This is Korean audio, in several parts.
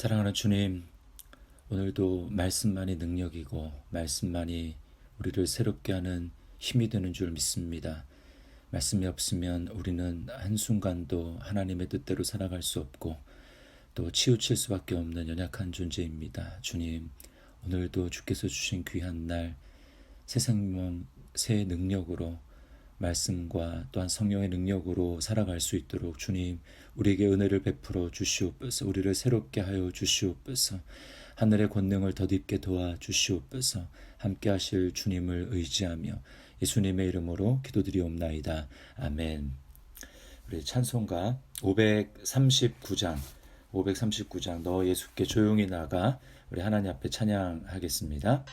사랑하는 주님, 오늘도 말씀만이 능력이고 말씀만이 우리를 새롭게 하는 힘이 되는 줄 믿습니다. 말씀이 없으면 우리는 한순간도 하나님의 뜻대로 살아갈 수 없고 또 치우칠 수밖에 없는 연약한 존재입니다. 주님, 오늘도 주께서 주신 귀한 날, 새 생명, 새 능력으로 말씀과 또한 성령의 능력으로 살아갈 수 있도록 주님 우리에게 은혜를 베풀어 주시옵소서 우리를 새롭게 하여 주시옵소서 하늘의 권능을 덧입게 도와 주시옵소서 함께 하실 주님을 의지하며 예수님의 이름으로 기도드리옵나이다. 아멘. 우리 찬송가 539장 539장 너 예수께 조용히 나가 우리 하나님 앞에 찬양하겠습니다.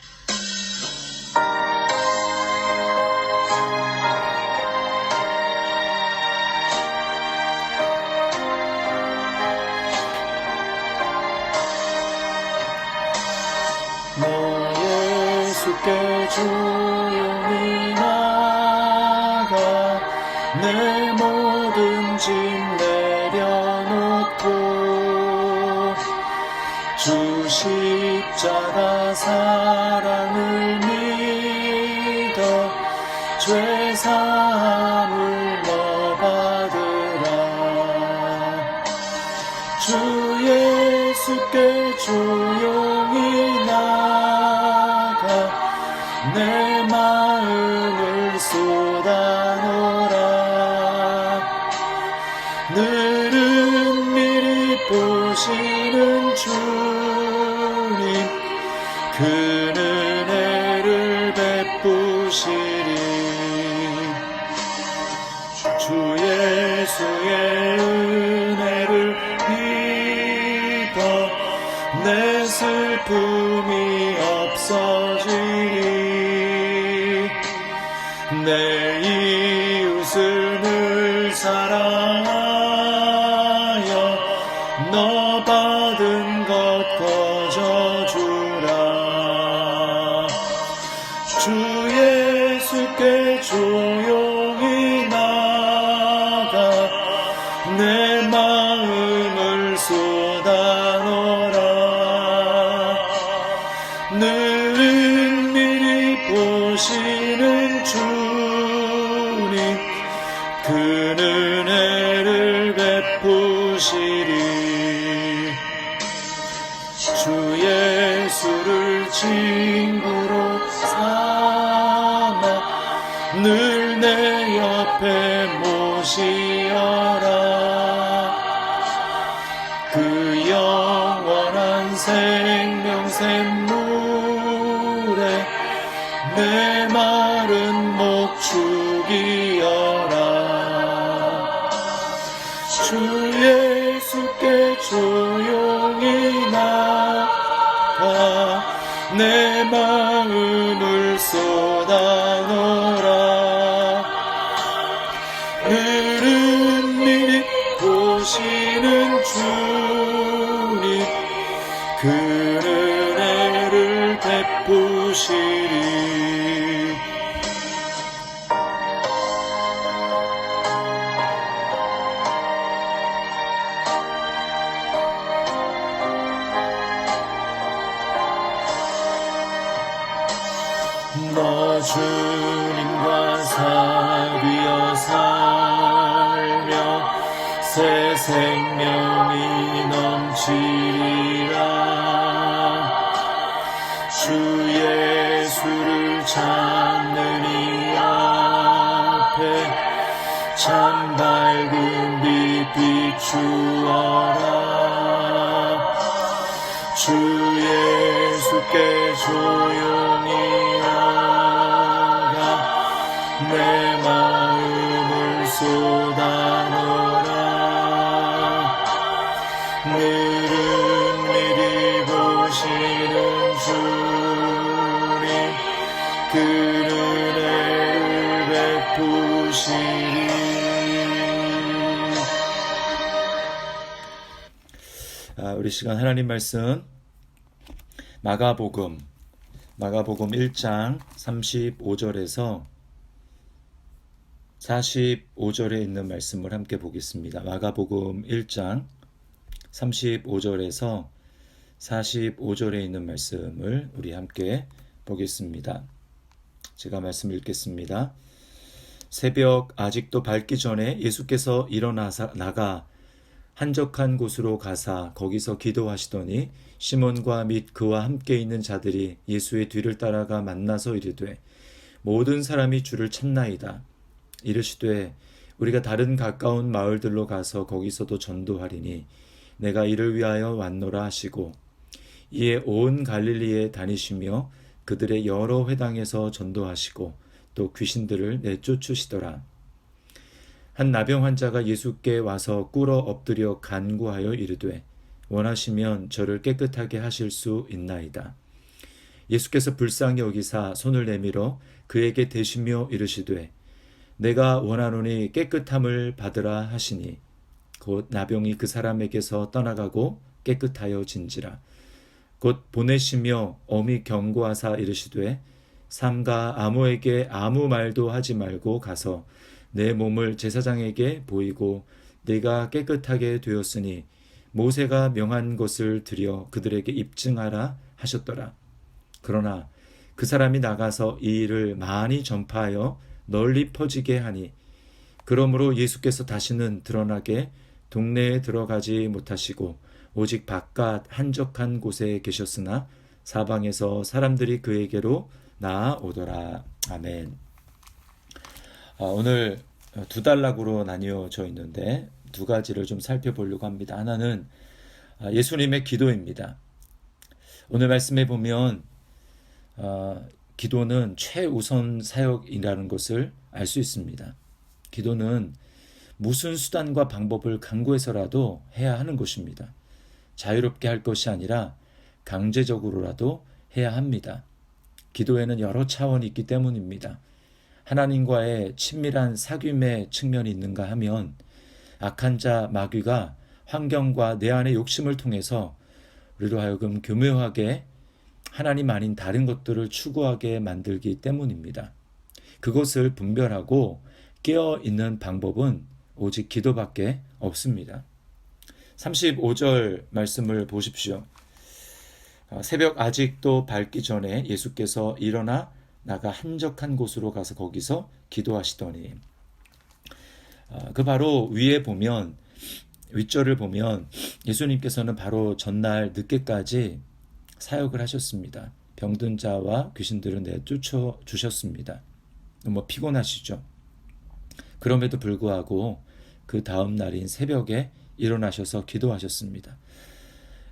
사랑을 믿어 죄 슬픔이 없어지리. 내 베푸시리 주 예수를 친구로 삼아 늘 내 옆에 모시어 늘 예수를 찾는 이 앞에 참 밝은 빛 비추어라. 주 예수께 조용히 나가 내 마음을 쏟아 아, 우리 시간 하나님 말씀 마가복음 마가복음 1장 35절에서 45절에 있는 말씀을 함께 보겠습니다. 마가복음 1장 35절에서 45절에 있는 말씀을 우리 함께 보겠습니다. 제가 말씀 읽겠습니다. 새벽 아직도 밝기 전에 예수께서 일어나사 나가 한적한 곳으로 가사 거기서 기도하시더니 시몬과 및 그와 함께 있는 자들이 예수의 뒤를 따라가 만나서 이르되 모든 사람이 주를 찾나이다. 이르시되 우리가 다른 가까운 마을들로 가서 거기서도 전도하리니 내가 이를 위하여 왔노라 하시고 이에 온 갈릴리에 다니시며 그들의 여러 회당에서 전도하시고 또 귀신들을 내쫓으시더라. 한 나병 환자가 예수께 와서 꿇어 엎드려 간구하여 이르되 원하시면 저를 깨끗하게 하실 수 있나이다. 예수께서 불쌍히 여기사 손을 내밀어 그에게 대시며 이르시되 내가 원하노니 깨끗함을 받으라 하시니 곧 나병이 그 사람에게서 떠나가고 깨끗하여 진지라 곧 보내시며 엄히 경고하사 이르시되 삼가 아무에게 아무 말도 하지 말고 가서 내 몸을 제사장에게 보이고 내가 깨끗하게 되었으니 모세가 명한 것을 드려 그들에게 입증하라 하셨더라. 그러나 그 사람이 나가서 이 일을 많이 전파하여 널리 퍼지게 하니 그러므로 예수께서 다시는 드러나게 동네에 들어가지 못하시고 오직 바깥 한적한 곳에 계셨으나 사방에서 사람들이 그에게로 나아오더라. 아멘. 아, 오늘 두 단락으로 나뉘어져 있는데 두 가지를 좀 살펴보려고 합니다. 하나는 아, 예수님의 기도입니다. 오늘 말씀에 보면 어, 기도는 최우선 사역이라는 것을 알 수 있습니다. 기도는 무슨 수단과 방법을 강구해서라도 해야 하는 것입니다. 자유롭게 할 것이 아니라 강제적으로라도 해야 합니다. 기도에는 여러 차원이 있기 때문입니다. 하나님과의 친밀한 사귐의 측면이 있는가 하면 악한 자 마귀가 환경과 내 안의 욕심을 통해서 우리로 하여금 교묘하게 하나님 아닌 다른 것들을 추구하게 만들기 때문입니다. 그것을 분별하고 깨어 있는 방법은 오직 기도밖에 없습니다. 35절 말씀을 보십시오. 어, 새벽 아직도 밝기 전에 예수께서 일어나 나가 한적한 곳으로 가서 거기서 기도하시더니 어, 그 바로 위에 보면 윗절을 보면 예수님께서는 바로 전날 늦게까지 사역을 하셨습니다. 병든 자와 귀신들을 내쫓아 주셨습니다. 너무 피곤하시죠? 그럼에도 불구하고 그 다음 날인 새벽에 일어나셔서 기도하셨습니다.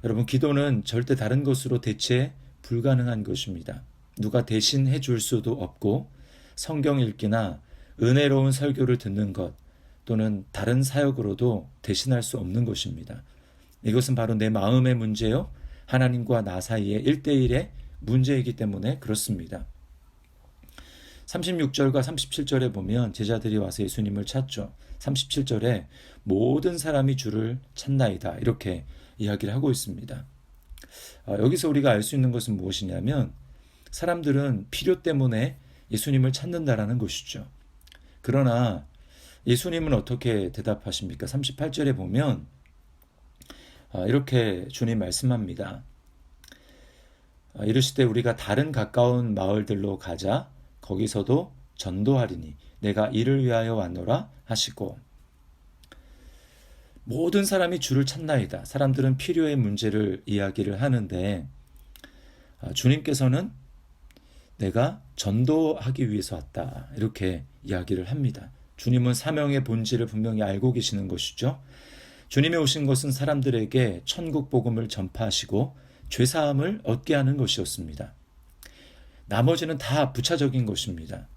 여러분, 기도는 절대 다른 것으로 대체 불가능한 것입니다. 누가 대신 해줄 수도 없고 성경 읽기나 은혜로운 설교를 듣는 것 또는 다른 사역으로도 대신할 수 없는 것입니다. 이것은 바로 내 마음의 문제요. 하나님과 나 사이의 일대일의 문제이기 때문에 그렇습니다. 36절과 37절에 보면 제자들이 와서 예수님을 찾죠. 37절에 모든 사람이 주를 찾나이다. 이렇게 이야기를 하고 있습니다. 아, 여기서 우리가 알 수 있는 것은 무엇이냐면 사람들은 필요 때문에 예수님을 찾는다라는 것이죠. 그러나 예수님은 어떻게 대답하십니까? 38절에 보면 아, 이렇게 주님 말씀합니다. 아, 이르시되 우리가 다른 가까운 마을들로 가자 거기서도 전도하리니 내가 이를 위하여 왔노라 하시고 모든 사람이 주를 찾나이다. 사람들은 필요의 문제를 이야기를 하는데 아, 주님께서는 내가 전도하기 위해서 왔다. 이렇게 이야기를 합니다. 주님은 사명의 본질을 분명히 알고 계시는 것이죠. 주님이 오신 것은 사람들에게 천국 복음을 전파하시고 죄 사함을 얻게 하는 것이었습니다. 나머지는 다 부차적인 것입니다.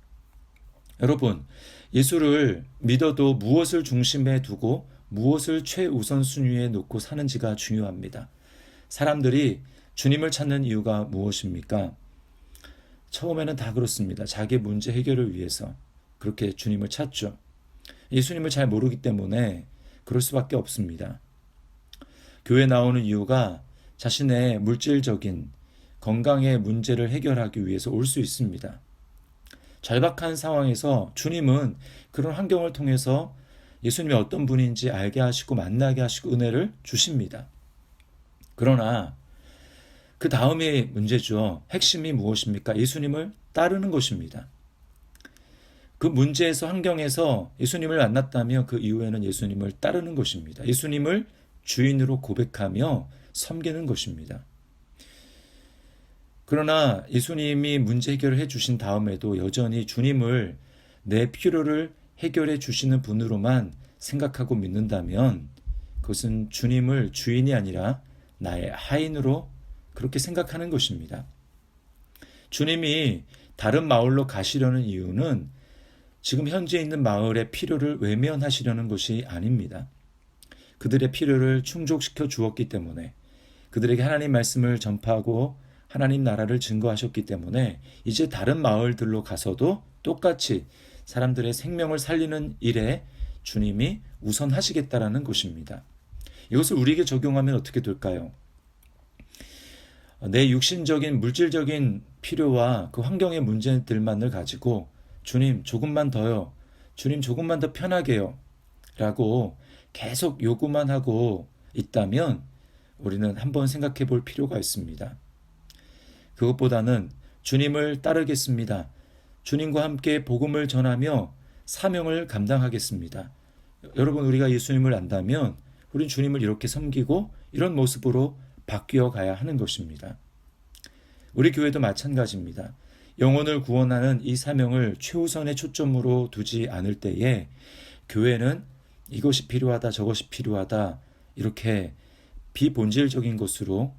여러분, 예수를 믿어도 무엇을 중심에 두고 무엇을 최우선순위에 놓고 사는지가 중요합니다. 사람들이 주님을 찾는 이유가 무엇입니까? 처음에는 다 그렇습니다. 자기 문제 해결을 위해서 그렇게 주님을 찾죠. 예수님을 잘 모르기 때문에 그럴 수밖에 없습니다. 교회 나오는 이유가 자신의 물질적인 건강의 문제를 해결하기 위해서 올 수 있습니다. 절박한 상황에서 주님은 그런 환경을 통해서 예수님이 어떤 분인지 알게 하시고 만나게 하시고 은혜를 주십니다. 그러나 그 다음이 문제죠. 핵심이 무엇입니까? 예수님을 따르는 것입니다. 그 문제에서 환경에서 예수님을 만났다며 그 이후에는 예수님을 따르는 것입니다. 예수님을 주인으로 고백하며 섬기는 것입니다. 그러나 예수님이 문제 해결을 해 주신 다음에도 여전히 주님을 내 필요를 해결해 주시는 분으로만 생각하고 믿는다면 그것은 주님을 주인이 아니라 나의 하인으로 그렇게 생각하는 것입니다. 주님이 다른 마을로 가시려는 이유는 지금 현재 있는 마을의 필요를 외면하시려는 것이 아닙니다. 그들의 필요를 충족시켜 주었기 때문에 그들에게 하나님 말씀을 전파하고 하나님 나라를 증거하셨기 때문에 이제 다른 마을들로 가서도 똑같이 사람들의 생명을 살리는 일에 주님이 우선하시겠다라는 것입니다. 이것을 우리에게 적용하면 어떻게 될까요? 내 육신적인 물질적인 필요와 그 환경의 문제들만을 가지고 주님 조금만 더요. 주님 조금만 더 편하게요. 라고 계속 요구만 하고 있다면 우리는 한번 생각해 볼 필요가 있습니다. 그것보다는 주님을 따르겠습니다. 주님과 함께 복음을 전하며 사명을 감당하겠습니다. 여러분 우리가 예수님을 안다면 우리는 주님을 이렇게 섬기고 이런 모습으로 바뀌어 가야 하는 것입니다. 우리 교회도 마찬가지입니다. 영혼을 구원하는 이 사명을 최우선의 초점으로 두지 않을 때에 교회는 이것이 필요하다, 저것이 필요하다, 이렇게 비본질적인 것으로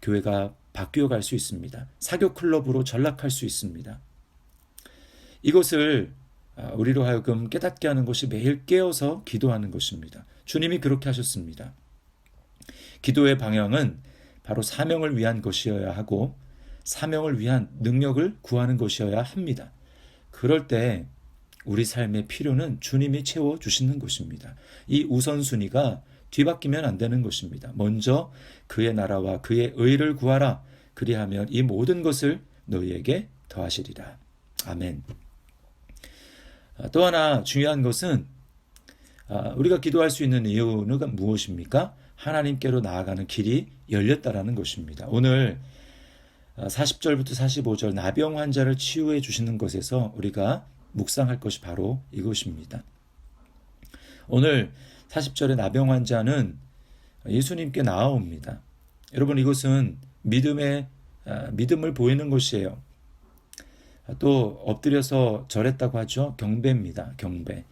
교회가 바뀌어 갈 수 있습니다. 사교 클럽으로 전락할 수 있습니다. 이것을 아, 우리로 하여금 깨닫게 하는 것이 매일 깨어서 기도하는 것입니다. 주님이 그렇게 하셨습니다. 기도의 방향은 바로 사명을 위한 것이어야 하고 사명을 위한 능력을 구하는 것이어야 합니다. 그럴 때 우리 삶의 필요는 주님이 채워 주시는 것입니다. 이 우선순위가 뒤바뀌면 안 되는 것입니다. 먼저 그의 나라와 그의 의를 구하라. 그리하면 이 모든 것을 너희에게 더하시리라. 아멘. 아, 또 하나 중요한 것은 아, 우리가 기도할 수 있는 이유는 무엇입니까? 하나님께로 나아가는 길이 열렸다라는 것입니다. 오늘 40절부터 45절 나병 환자를 치유해 주시는 것에서 우리가 묵상할 것이 바로 이것입니다. 오늘 40절의 나병 환자는 예수님께 나아옵니다. 여러분 이것은 믿음의 아, 믿음을 보이는 것이에요. 또 엎드려서 절했다고 하죠. 경배입니다. 경배.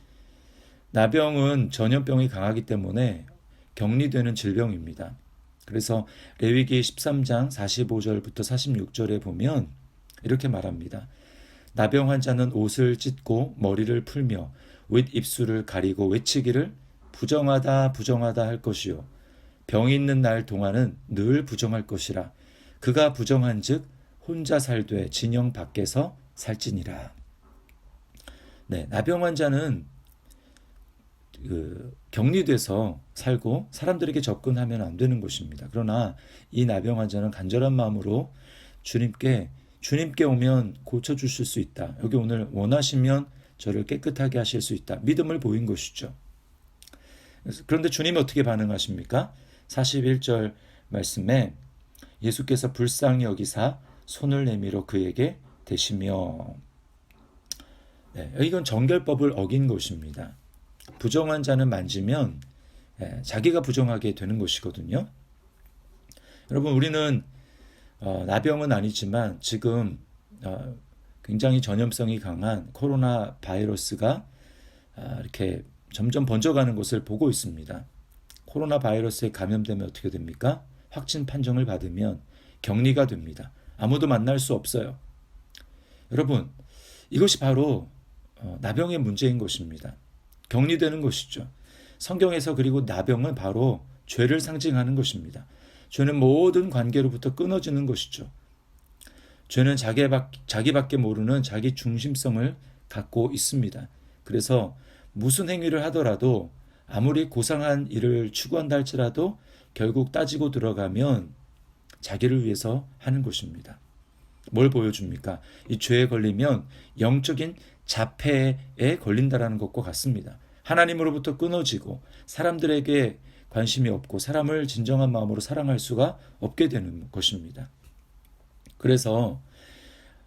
나병은 전염병이 강하기 때문에 격리되는 질병입니다. 그래서 레위기 13장 45절부터 46절에 보면 이렇게 말합니다. 나병 환자는 옷을 찢고 머리를 풀며 윗 입술을 가리고 외치기를 부정하다 부정하다 할 것이요 병이 있는 날 동안은 늘 부정할 것이라 그가 부정한즉 혼자 살되 진영 밖에서 살지니라. 네, 나병 환자는 그 격리돼서 살고 사람들에게 접근하면 안 되는 것입니다. 그러나 이 나병 환자는 간절한 마음으로 주님께 주님께 오면 고쳐 주실 수 있다. 여기 오늘 원하시면 저를 깨끗하게 하실 수 있다. 믿음을 보인 것이죠. 그런데 주님이 어떻게 반응하십니까? 41절 말씀에 예수께서 불쌍히 여기사 손을 내밀어 그에게 대시며 네, 이건 정결법을 어긴 것입니다. 부정한 자는 만지면 예, 자기가 부정하게 되는 것이거든요. 여러분 우리는 어, 나병은 아니지만 지금 어, 굉장히 전염성이 강한 코로나 바이러스가 아, 이렇게 점점 번져가는 것을 보고 있습니다. 코로나 바이러스에 감염되면 어떻게 됩니까? 확진 판정을 받으면 격리가 됩니다. 아무도 만날 수 없어요. 여러분, 이것이 바로 어, 나병의 문제인 것입니다. 격리되는 것이죠. 성경에서 그리고 나병은 바로 죄를 상징하는 것입니다. 죄는 모든 관계로부터 끊어지는 것이죠. 죄는 자기밖에 모르는 자기 중심성을 갖고 있습니다. 그래서 무슨 행위를 하더라도 아무리 고상한 일을 추구한다 할지라도 결국 따지고 들어가면 자기를 위해서 하는 것입니다. 뭘 보여줍니까? 이 죄에 걸리면 영적인 자폐에 걸린다라는 것과 같습니다. 하나님으로부터 끊어지고 사람들에게 관심이 없고 사람을 진정한 마음으로 사랑할 수가 없게 되는 것입니다. 그래서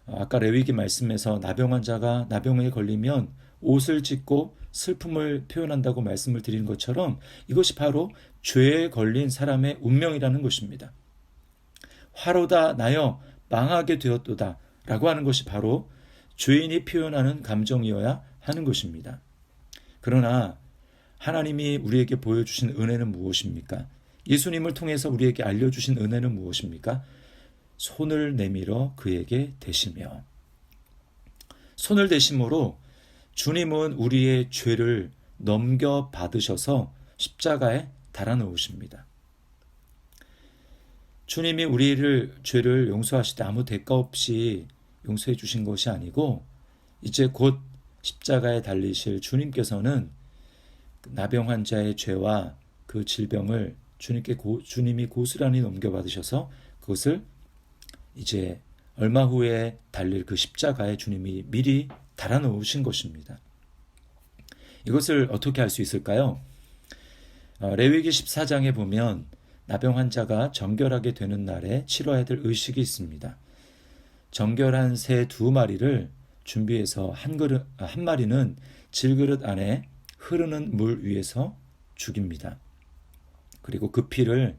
아까 레위기 말씀에서 나병 환자가 나병에 걸리면 옷을 찢고 슬픔을 표현한다고 말씀을 드린 것처럼 이것이 바로 죄에 걸린 사람의 운명이라는 것입니다. 화로다 나여 망하게 되었도다 라고 하는 것이 바로 죄인이 표현하는 감정이어야 하는 것입니다. 그러나 하나님이 우리에게 보여주신 은혜는 무엇입니까? 예수님을 통해서 우리에게 알려주신 은혜는 무엇입니까? 손을 내밀어 그에게 대시며 손을 대심으로 주님은 우리의 죄를 넘겨 받으셔서 십자가에 달아 놓으십니다. 주님이 우리를 죄를 용서하실 때 아무 대가 없이 용서해 주신 것이 아니고 이제 곧 십자가에 달리실 주님께서는 나병 환자의 죄와 그 질병을 주님께 고, 주님이 고스란히 넘겨받으셔서 그것을 이제 얼마 후에 달릴 그 십자가에 주님이 미리 달아놓으신 것입니다. 이것을 어떻게 할 수 있을까요? 어, 레위기 14장에 보면 나병 환자가 정결하게 되는 날에 치러야 될 의식이 있습니다. 정결한 새 두 마리를 준비해서 한 그릇 한 마리는 질그릇 안에 흐르는 물 위에서 죽입니다. 그리고 그 피를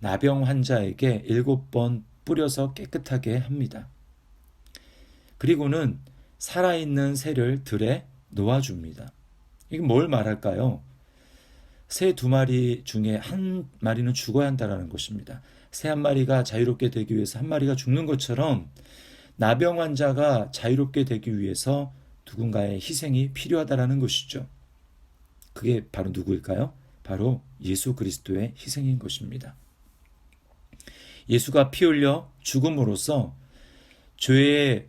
나병 환자에게 일곱 번 뿌려서 깨끗하게 합니다. 그리고는 살아있는 새를 들에 놓아줍니다. 이게 뭘 말할까요? 새 두 마리 중에 한 마리는 죽어야 한다는 것입니다. 새 한 마리가 자유롭게 되기 위해서 한 마리가 죽는 것처럼 나병 환자가 자유롭게 되기 위해서 누군가의 희생이 필요하다라는 것이죠. 그게 바로 누구일까요? 바로 예수 그리스도의 희생인 것입니다. 예수가 피 흘려 죽음으로써 죄에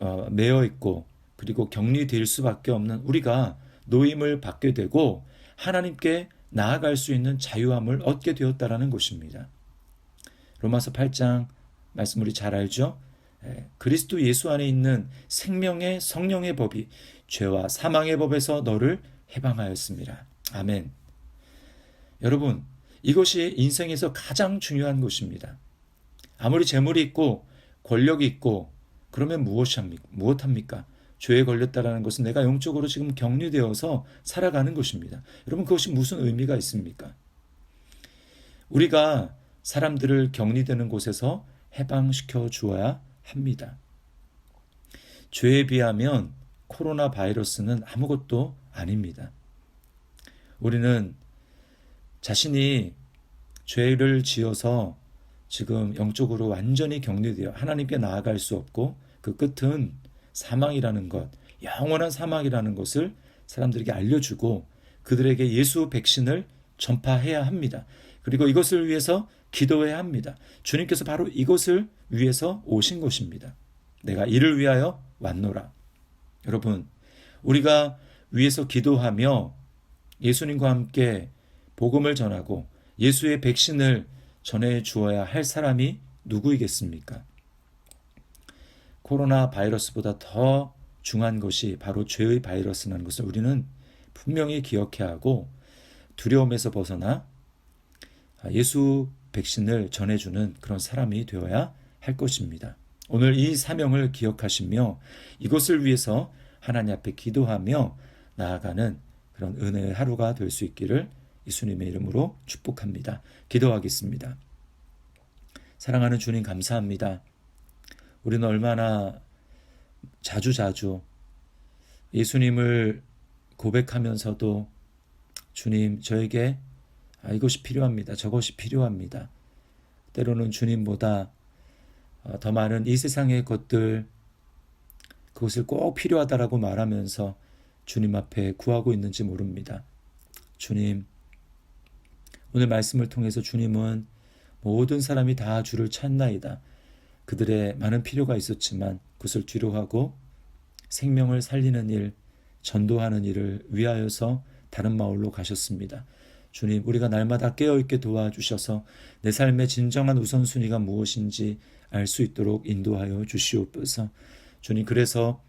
어, 매여 있고 그리고 격리될 수밖에 없는 우리가 노임을 받게 되고 하나님께 나아갈 수 있는 자유함을 얻게 되었다라는 것입니다. 로마서 8장 말씀 우리 잘 알죠? 예, 그리스도 예수 안에 있는 생명의 성령의 법이 죄와 사망의 법에서 너를 해방하였습니다. 아멘. 여러분, 이것이 인생에서 가장 중요한 것입니다. 아무리 재물이 있고 권력이 있고 그러면 무엇합니까? 무엇합니까? 죄에 걸렸다라는 것은 내가 영적으로 지금 격리되어서 살아가는 것입니다. 여러분 그것이 무슨 의미가 있습니까? 우리가 사람들을 격리되는 곳에서 해방시켜 주어야 합니다. 죄에 비하면 코로나 바이러스는 아무것도 아닙니다. 우리는 자신이 죄를 지어서 지금 영적으로 완전히 격리되어 하나님께 나아갈 수 없고 그 끝은 사망이라는 것, 영원한 사망이라는 것을 사람들에게 알려주고 그들에게 예수 백신을 전파해야 합니다. 그리고 이것을 위해서 기도해야 합니다. 주님께서 바로 이것을 위해서 오신 것입니다. 내가 이를 위하여 왔노라. 여러분, 우리가 위해서 기도하며 예수님과 함께 복음을 전하고 예수의 백신을 전해 주어야 할 사람이 누구이겠습니까? 코로나 바이러스보다 더 중한 것이 바로 죄의 바이러스라는 것을 우리는 분명히 기억해야 하고 두려움에서 벗어나 예수 백신을 전해주는 그런 사람이 되어야 할 것입니다. 오늘 이 사명을 기억하시며 이것을 위해서 하나님 앞에 기도하며 나아가는 그런 은혜의 하루가 될 수 있기를 예수님의 이름으로 축복합니다. 기도하겠습니다. 사랑하는 주님 감사합니다. 우리는 얼마나 자주자주 예수님을 고백하면서도 주님 저에게 아, 이것이 필요합니다. 저것이 필요합니다. 때로는 주님보다 어, 더 많은 이 세상의 것들 그것을 꼭 필요하다라고 말하면서 주님 앞에 구하고 있는지 모릅니다. 주님, 오늘 말씀을 통해서 주님은 모든 사람이 다 주를 찾나이다. 그들의 많은 필요가 있었지만 그것을 뒤로하고 생명을 살리는 일, 전도하는 일을 위하여서 다른 마을로 가셨습니다. 주님, 우리가 날마다 깨어있게 도와주셔서 내 삶의 진정한 우선순위가 무엇인지 알 수 있도록 인도하여 주시옵소서. 주님, 그래서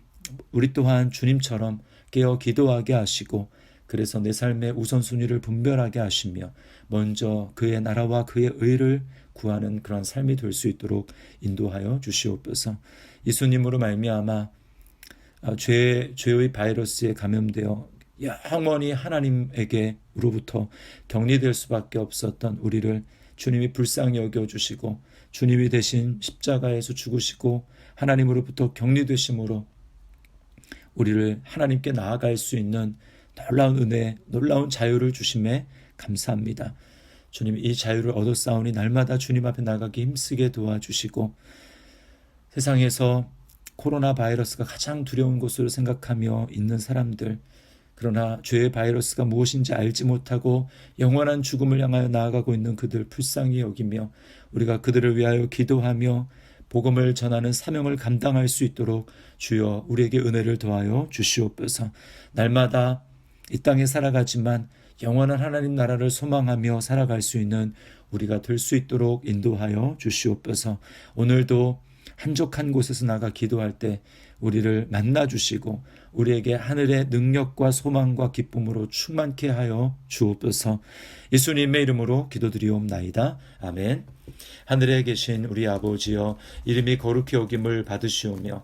우리 또한 주님처럼 깨어 기도하게 하시고 그래서 내 삶의 우선순위를 분별하게 하시며 먼저 그의 나라와 그의 의를 구하는 그런 삶이 될 수 있도록 인도하여 주시옵소서. 예수님으로 말미암아 아, 죄 죄의 바이러스에 감염되어 영원히 하나님에게로부터 격리될 수밖에 없었던 우리를 주님이 불쌍히 여겨 주시고 주님이 대신 십자가에서 죽으시고 하나님으로부터 격리되심으로 우리를 하나님께 나아갈 수 있는 놀라운 은혜, 놀라운 자유를 주심에 감사합니다. 주님 이 자유를 얻어 싸우니 날마다 주님 앞에 나가기 힘쓰게 도와주시고 세상에서 코로나 바이러스가 가장 두려운 것으로 생각하며 있는 사람들 그러나 죄의 바이러스가 무엇인지 알지 못하고 영원한 죽음을 향하여 나아가고 있는 그들 불쌍히 여기며 우리가 그들을 위하여 기도하며 복음을 전하는 사명을 감당할 수 있도록 주여 우리에게 은혜를 더하여 주시옵소서. 날마다 이 땅에 살아가지만 영원한 하나님 나라를 소망하며 살아갈 수 있는 우리가 될 수 있도록 인도하여 주시옵소서. 오늘도 한적한 곳에서 나가 기도할 때 우리를 만나 주시고 우리에게 하늘의 능력과 소망과 기쁨으로 충만케 하여 주옵소서. 예수님의 이름으로 기도드리옵나이다. 아멘. 하늘에 계신 우리 아버지여 이름이 거룩히 여김을 받으시오며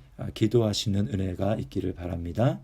기도하시는 은혜가 있기를 바랍니다.